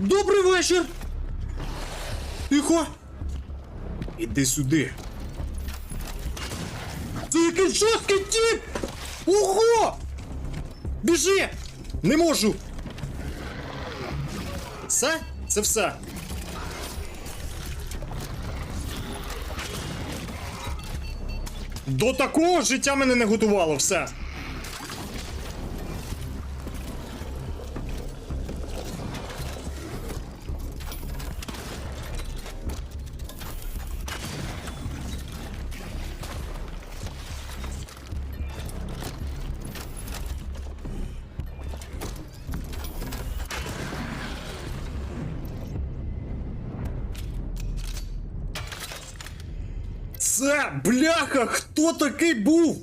Добрий вечір! Тихо! Іди сюди. Це якийсь жорсткий тіп! Ого! Біжи! Не можу! Все? Це все. До такого життя мене не готувало все. Це бляха, хто такий був?